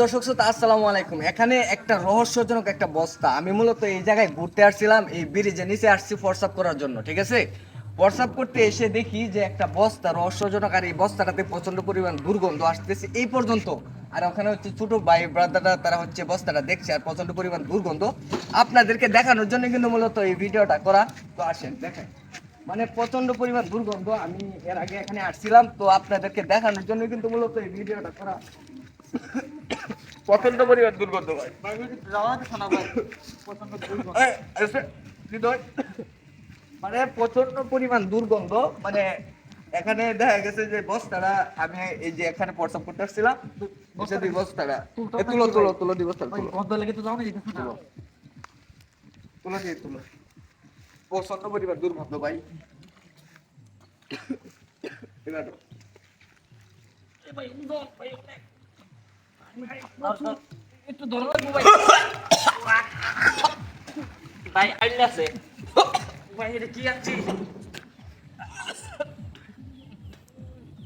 দর্শক শ্রোতা, আসসালামু আলাইকুম। এখানে একটা রহস্যজনক একটা বস্তা। আমি মূলত এই জায়গায় ঘুরতে আসছিলাম, এই ব্রিজে নিচে আসছি ফোর্সআপ করার জন্য, ঠিক আছে? ফোর্সআপ করতে এসে দেখি যে একটা বস্তা, রহস্যজনক, আর এই বস্তাটাতে প্রচণ্ড পরিমাণ দুর্গন্ধ আসতেছে এই পর্যন্ত। আর ওখানে হচ্ছে ছোট ভাই ব্রাদাররা তারা হচ্ছে বস্তাটা দেখছে, আর প্রচণ্ড পরিমাণ দুর্গন্ধ। আপনাদেরকে দেখানোর জন্য কিন্তু মূলত এই ভিডিওটা করা। তো আসেন, দেখেন। মানে প্রচণ্ড পরিমাণ দুর্গন্ধ আমি এর আগে এখানে আসছিলাম তো আপনাদেরকে দেখানোর জন্য কিন্তু মূলত এই ভিডিওটা করা। প্রচণ্ড পরিমাণ দুর্গন্ধ ভাই। এই, এসে, হৃদয়। মানে প্রচণ্ড পরিমাণ দুর্গন্ধ মানে এখানে দেখা গেছে যে বস্তাটা আমি এই যে এখানে প্রস্তাব করতে আসছিলাম বসে দিই তুলো তুলো তুলো দি বস্তাটা তুলো। লেগে তো যাও না। যেতেছে তুলো দিয়ে তুলো। প্রচণ্ড পরিমাণ দুর্গন্ধ ভাই। এবার ভাই ভাই অনেক। ভাই, একটু ধরে ভাই। ভাই আইলে আছে। ভাই এটা কি আনছি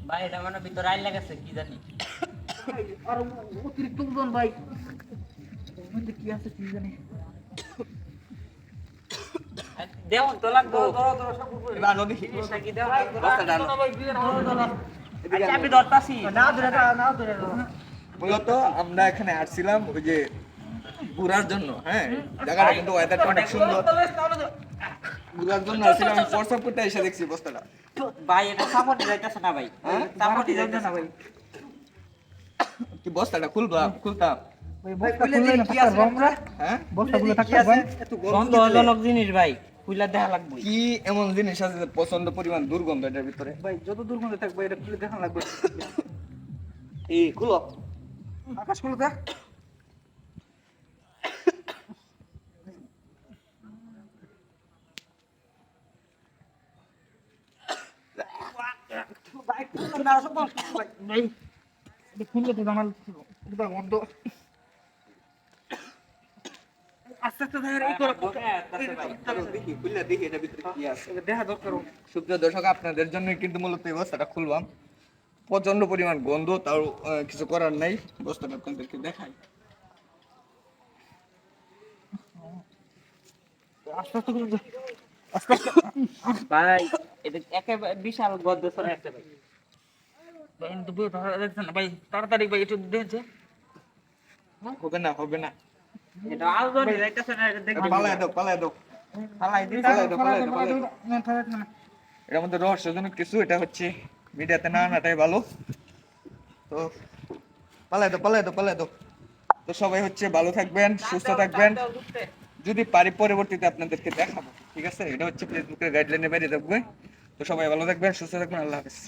ভাই এটা মানে ভিতরে আইলে গেছে কি জানি। আর অতিরিক্ত উদল ভাই। কি আছে কি জানি। দেওন তো লাগবো এবার আনো কি এদিকে আচ্ছা আনো। আমি ধরতাছি। না ধরে না না ধরে মূলত আমরা এখানে আসছিলাম ওই যে ঘুরার জন্য হ্যাঁ? জায়গাটা কিন্তু ওয়েদারটা অনেক সুন্দর। ঘুরার জন্য আসছিলাম আমি ফোর্স করতে এসে দেখছি বস্তাটা। ভাই এটা সাপোর্টে যাইতেছে না ভাই। হ্যাঁ? সাপোর্টে যাইতেছে না ভাই। কি বস্তাটা খুলবা? খুলতাম। ভাই খুললে কি আছে আমরা হ্যাঁ? বস্তাগুলো কি থাকতে ভাই এত গন্ধ জিনিস ভাই। খুইলা দেখা লাগবে কি এমন জিনিস আছে যে প্রচণ্ড পরিমাণ দুর্গন্ধ এটার ভিতরে? ভাই যত দূর মধ্যে থাকবে এটা খুলে দেখা লাগবে। এই খুলো। আকাশ খুলে দেখ। খুললে তো জানাল পুরো বন্ধ আস্তে আস্তে দেখা এই করো চলো দেখি খুললে দেখি এটার ভিতরে কি আছে এটা দেখা দরকার সুপ্রিয় দর্শক আপনাদের জন্য কিন্তু মূলত এই বস্তাটা খুললাম। প্রচণ্ড পরিমাণ গন্ধ আহ, কিছু করার নাই। বস্তাটা আপনাদেরকে দেখাই। ভাই এটা একেবারে বিশাল ছড়ে আছে ভাই তাড়াতাড়ি ভাই একটু দেখছে। হবে না হবে না। এটা আলো ধরে যাইতেছে না এটা এটা পালায় দাও পালায় দাও। ফালাই দিতে পালায় দাও পালায় দাও পালায় দাও। এটার মধ্যে রহস্যজনক কিছু এটা হচ্ছে মিডিয়াতে না আনাটাই ভালো। তো পালায় দাও পালায় দাও পালায় দাও। তো সবাই হচ্ছে ভালো থাকবেন সুস্থ থাকবেন। যদি পারি পরবর্তীতে আপনাদেরকে দেখাবো ঠিক আছে? এটা হচ্ছে ফেসবুকের গাইডলাইনে বাইরে থাকবে। তো সবাই ভালো থাকবেন সুস্থ থাকবেন আল্লাহ হাফেজ।